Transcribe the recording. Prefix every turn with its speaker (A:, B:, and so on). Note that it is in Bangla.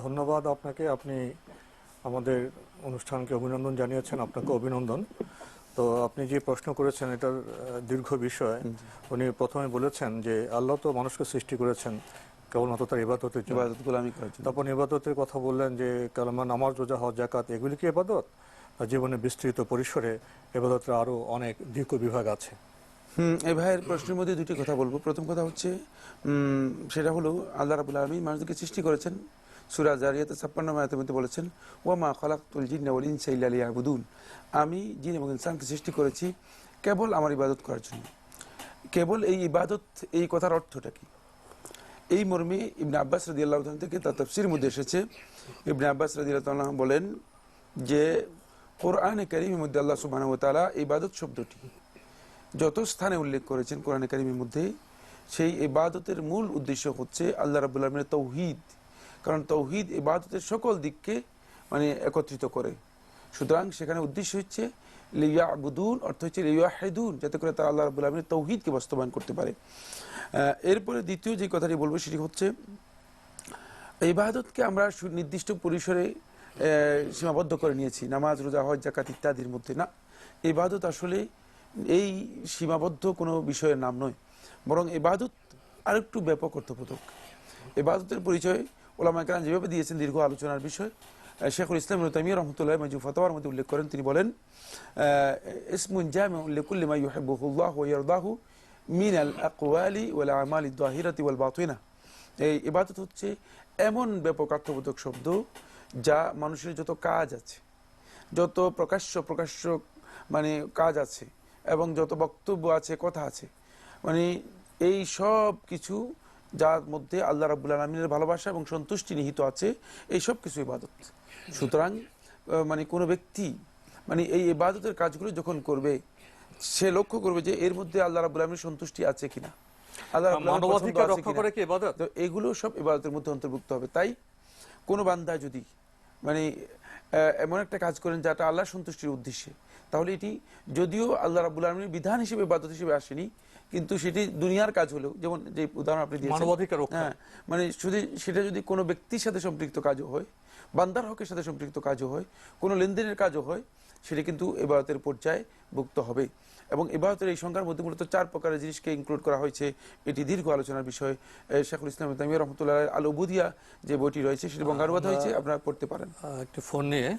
A: ধন্যবাদ আপনাকে। আপনি আমাদের অনুষ্ঠানকে অভিনন্দন জানিয়েছেন আপনাকে অভিনন্দন। তো আপনি যে প্রশ্ন করেছেন এটার দীর্ঘ বিষয়। উনি প্রথমে বলেছেন যে আল্লাহ তো মানুষকে সৃষ্টি করেছেন কেবলমাত্র তার জন্য।
B: করার জন্য
A: তারপর ইবাদতের কথা বললেন যে কালামা নামাজ রোজা হজ জাকাত এগুলি কি ইবাদত জীবনে বিস্তৃত পরিসরে এবাদতের আরও অনেক ও বিভাগ আছে।
B: হুম এই ভাইয়ের প্রশ্নের মধ্যে দুটি কথা বলব। প্রথম কথা হচ্ছে সেটা হলো আল্লাহ রাবুল আলমী মানুষকে সৃষ্টি করেছেন সুরা জারিয়াতে ছাপ্পান্ন মায়াতের মধ্যে বলেছেন ওয়ামা খালাকুল জিন ওয়াল ইনসা ইল্লা লিয়াবুদুন। আমি জিন এবং ইনসানকে সৃষ্টি করেছি কেবল আমার ইবাদত করার জন্য। কেবল এই ইবাদত, এই কথার অর্থটা কি? এই মর্মে ইবনে আব্বাস রাদি আল্লাহ থেকে তার তফসির মধ্যে এসেছে। ইবনে আব্বাস রাদি আল্লাহ বলেন যে, কোরআনে করিমের মধ্যে আল্লাহ সুবাহ তালা ইবাদত শব্দটি যত স্থানে উল্লেখ করেছেন কোরআনে কারিমের মধ্যে, সেই ইবাদতের মূল উদ্দেশ্য হচ্ছে আল্লাহ রাবুল তৌহিদ। কারণ তৌহিদ, ইবাদতের সকল দিককে মানে একত্রিত করে। সুতরাং সেখানে উদ্দেশ্য হচ্ছে লিয়া আবুদুন অর্থ হচ্ছে লিয়া হেদুন যাতে করে তারা আল্লাহ রাবুল আলমের তৌহিদকে বাস্তবায়ন করতে পারে। এরপরে দ্বিতীয় যে কথাটি বলব সেটি হচ্ছে, ইবাদতকে আমরা সু- নির্দিষ্ট পরিসরে সীমাবদ্ধ করে নিয়েছি। নামাজ, রোজা, হজ জাকাত ইত্যাদির মধ্যে না। ইবাদত আসলে এই সীমাবদ্ধ কোনো বিষয়ের নাম নয়। বরং ইবাদত আরেকটু ব্যাপক অর্থবোধক ইবাদতের পরিচয় ওলামা একরাম যেভাবে দিয়েছেন দীর্ঘ আলোচনার বিষয় শেখুল ইসলাম তামিয়া রহমতুল্লাহ মাজু ফতোয়ার মধ্যে উল্লেখ করেন। তিনি বলেন ইসমুন জামি লিকুল্লি মা ইউহিব্বুহুল্লাহ ওয়া ইয়ারদাহু মিন আল আকওয়ালি ওয়াল আমালি যাহিরাতি ওয়াল বাতিনা। এই ইবাদত হচ্ছে এমন ব্যাপক অর্থবোধক শব্দ যা মানুষের যত কাজ আছে, যত প্রকাশ্য প্রকাশ্য মানে কাজ আছে এবং যত বক্তব্য আছে, কথা আছে মানে এই সব কিছু যার মধ্যে আল্লাহ রাবুল আলমিনের ভালোবাসা এবং সন্তুষ্টি নিহিত আছে এই সব কিছু ইবাদত। সুতরাং মানে কোনো ব্যক্তি মানে এই ইবাদতের কাজগুলো যখন করবে সে লক্ষ্য করবে যে এর মধ্যে আল্লাহ রাবুল আলমীর সন্তুষ্টি আছে কিনা। আল্লাহ এগুলো সব ইবাদতের মধ্যে অন্তর্ভুক্ত হবে। তাই কোনো বান্দা যদি মানে এমন একটা কাজ করেন যেটা আল্লাহ সন্তুষ্টির উদ্দেশ্যে। তাহলে এটি যদিও আল্লাহ রাবুল আলমীর বিধান হিসেবে বাদত হিসেবে আসেনি কিন্তু সেটি দুনিয়ার কাজ হলেও যেমন যে উদাহরণ আপনি দিয়েছেন।
A: মানবাধিকার
B: হ্যাঁ মানে শুধু সেটা যদি কোনো ব্যক্তির সাথে সম্পৃক্ত কাজও হয় বান্দার হকের সাথে সম্পৃক্ত কাজও হয় কোনো লেনদেনের কাজও হয় সেটা কিন্তু এবারতের পর্যায়ে ভুক্ত হবে। এবং এবারতের এই সংখ্যার মধ্যে মূলত চার প্রকারের জিনিসকে ইনক্লুড করা হয়েছে। এটি দীর্ঘ আলোচনার বিষয়। শেখুল ইসলাম তামিয়া রহমতুল্লাহ আল উবুদিয়া যে বইটি রয়েছে সেটি বঙ্গানুবাদ হয়েছে আপনারা পড়তে পারেন।
A: একটি ফোন নিয়ে